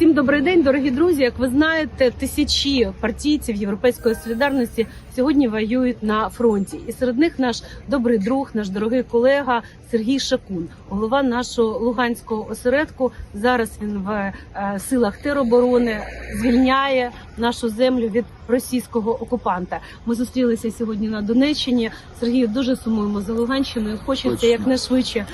Всім добрий день, дорогі друзі. Як ви знаєте, тисячі партійців Європейської солідарності сьогодні воюють на фронті, і серед них наш добрий друг, наш дорогий колега Сергій Шакун, голова нашого луганського осередку. Зараз він в е, силах тероборони звільняє нашу землю від російського окупанта. Ми зустрілися сьогодні на Донеччині. Сергію дуже сумуємо за Луганщиною. Хочеться якнайшвидше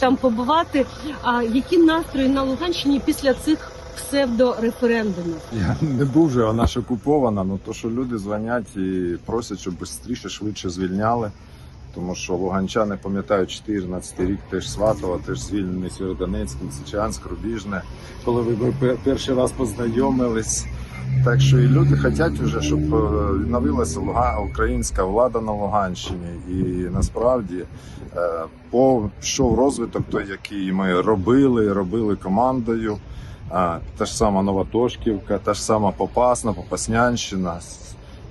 там побувати. А які настрої на Луганщині після цих псевдореферендумів? Я не був вже, вона ж окупована, ну то що люди дзвонять і просять, щоб швидше, швидше звільняли. Тому що луганчани пам'ятають 14 рік теж Сватова, теж звільнений Сєвєродонецьк, Лисичанськ, Рубіжне, коли ви перший раз познайомились. Так що і люди хочуть вже, щоб е, відновилася Луга- українська влада на Луганщині. І насправді е, пішов розвиток той, який ми робили, робили командою. Та ж сама Новотошківка, та ж сама Попасна, Попаснянщина,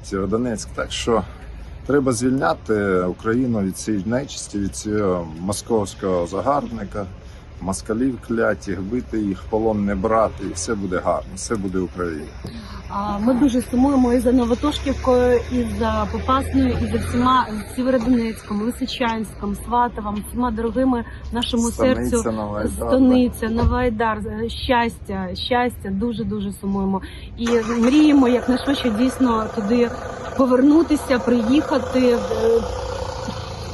Сєвєродонецьк. Так що треба звільняти Україну від цієї нечисті, від цього московського загарбника, москалів клятих, бити їх, полон не брати, і все буде гарно, все буде Україна. Ми дуже сумуємо і за Новотошківкою, і за Попасною, і за всіма Сєвєродонецьком, Лисичанськом, Сватовом, всіма дорогими нашому серцю. Станиця, Новоайдар, Стониця, Новайдар, щастя, щастя, дуже дуже сумуємо. І мріємо якнайшвидше дійсно туди повернутися, приїхати, е,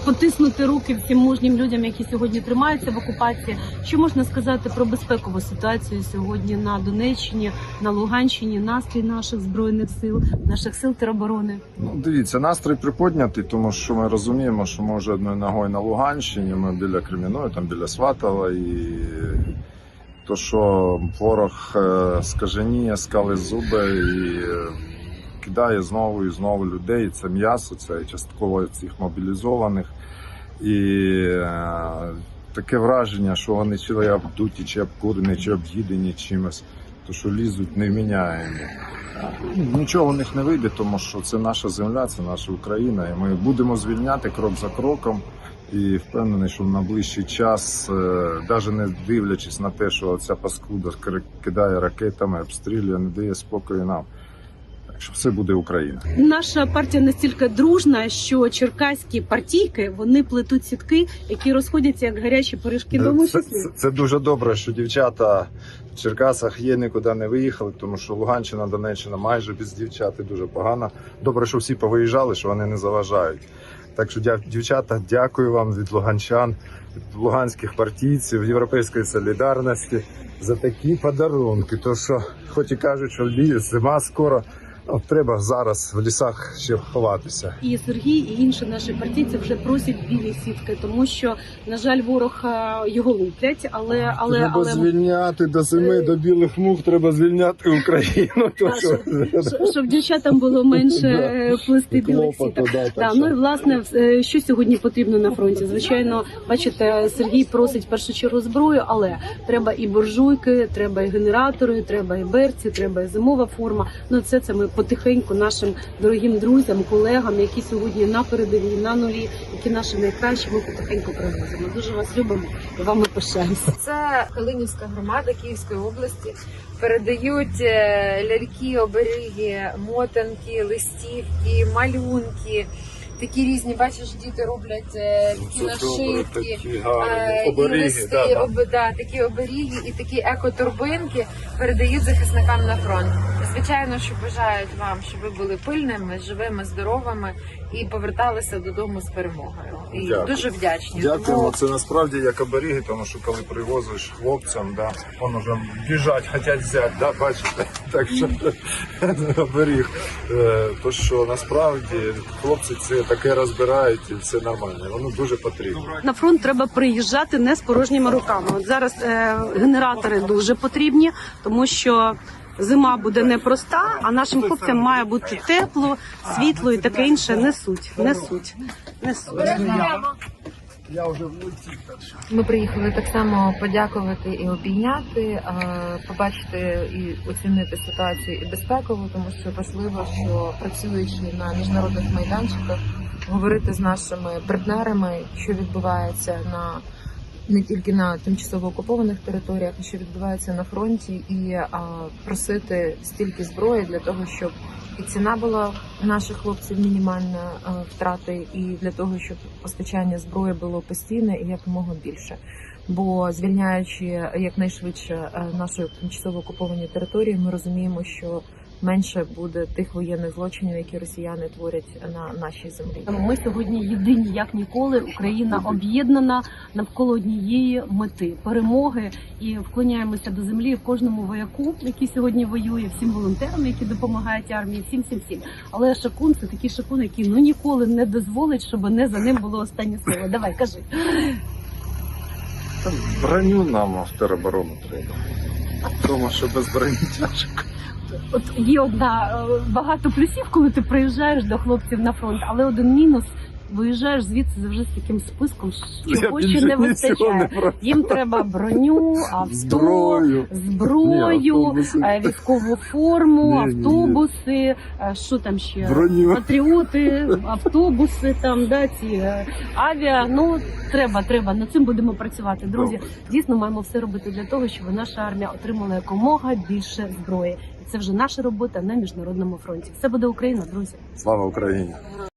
потиснути руки всім мужнім людям, які сьогодні тримаються в окупації. Що можна сказати про безпекову ситуацію сьогодні на Донеччині, на Луганщині, настрій наших збройних сил, наших сил тероборони? Ну, дивіться, настрій приподнятий, тому що ми розуміємо, що ми вже одною ногою на Луганщині, ми біля Креміної, там біля Сватова, і то, що ворог е, скаженіє, скали зуби і е, кидає знову і знову людей. Це м'ясо, це частково цих мобілізованих. І е, таке враження, що вони чи обдуті, чи обкурені, чи об'їдені чимось, то що лізуть невміняємі. Нічого у них не вийде, тому що це наша земля, це наша Україна, і ми будемо звільняти крок за кроком. І впевнений, що в найближчий час, навіть не дивлячись на те, що ця паскуда кидає ракетами, обстрілює, не дає спокою нам. Що все буде Україна. Наша партія настільки дружна, що черкаські партійки вони плетуть сітки, які розходяться як гарячі пиріжки. Тому Це, це, це дуже добре, що дівчата в Черкасах є, нікуди не виїхали, тому що Луганщина, Донеччина майже без дівчат і дуже погано. Добре, що всі повиїжджали, що вони не заважають. Так що дівчата, дякую вам від луганчан, від луганських партійців, Європейської солідарності за такі подарунки. То що, хоч і кажуть, що зима скоро, ну, треба зараз в лісах ще ховатися. І Сергій, і інші наші партійці вже просять білі сітки, тому що на жаль, ворог е, його луплять, але але треба але звільняти до зими, до білих мух, треба звільняти Україну. То Так, що... щоб- щоб дівчатам було менше е, плести білих сіток. да, ну і власне, е, що сьогодні потрібно на фронті? Звичайно, бачите, Сергій просить в першу чергу зброю, але треба і буржуйки, треба і генератори, треба і берці, треба і зимова форма. Ну це це ми потихеньку нашим дорогим друзям, колегам, які сьогодні на передовій, на нулі, які наші найкращі, ми потихеньку привозимо. Дуже вас любимо і вами пишаємося. Це Калинівська громада Київської області. Передають е, ляльки, оберіги, мотанки, листівки, малюнки. Такі різні, бачиш, діти роблять е, такі Це добре, нашивки. такі е, і оберіги. листи, да, да. об, да, такі оберіги і такі екоторбинки передають захисникам на фронт. Звичайно, що бажають вам, щоб ви були пильними, живими, здоровими і поверталися додому з перемогою. І Дякую. дуже вдячні. Дякуємо. Тому Це насправді як оберіги, тому що коли привозиш хлопцям, да, вони вже біжать, хочуть взяти, да, бачите. Так що оберіг. Е, То що насправді хлопці це таке розбирають і це нормально. Воно дуже потрібно. На фронт треба приїжджати не з порожніми руками. От зараз е, генератори дуже потрібні, тому що зима буде непроста, а нашим хлопцям має бути тепло, світло і таке інше. Несуть, несуть, несуть. Я вже в мульті, так що. Ми приїхали так само подякувати і обійняти, е, побачити і оцінити ситуацію і безпекову, тому що важливо, що працюючи на міжнародних майданчиках, говорити з нашими партнерами, що відбувається на не тільки на тимчасово окупованих територіях, що відбувається на фронті, і а, просити стільки зброї для того, щоб і ціна була наших хлопців мінімальна а, втрати, і для того, щоб постачання зброї було постійне і якомога більше. Бо звільняючи якнайшвидше наші тимчасово окуповані території, ми розуміємо, що менше буде тих воєнних злочинів, які росіяни творять на нашій землі. Ми сьогодні єдині, як ніколи. Україна об'єднана навколо однієї мети перемоги і вклоняємося до землі кожному вояку, який сьогодні воює, всім волонтерам, які допомагають армії, всім всім всім. Але шакун це такий шакун, який ну ніколи не дозволить, щоб не за ним було останнє слово. Давай, кажи. Броню нам в тероборону треба. Тому що без броні тяжко. От є одна е, багато плюсів, коли ти приїжджаєш до хлопців на фронт, але один мінус. Виїжджаєш звідси завжди з таким списком, ще більше не вистачає. не. Їм треба броню, авто, Зброю. зброю, Ні, е, військову форму, автобуси. е, Що там ще? Броню. Патріоти, автобуси, там да ці е, авіа. Ну треба, треба. Над цим будемо працювати. Друзі, Добре. дійсно маємо все робити для того, щоб наша армія отримала якомога більше зброї. І це вже наша робота на міжнародному фронті. Все буде Україна, друзі. Слава Україні!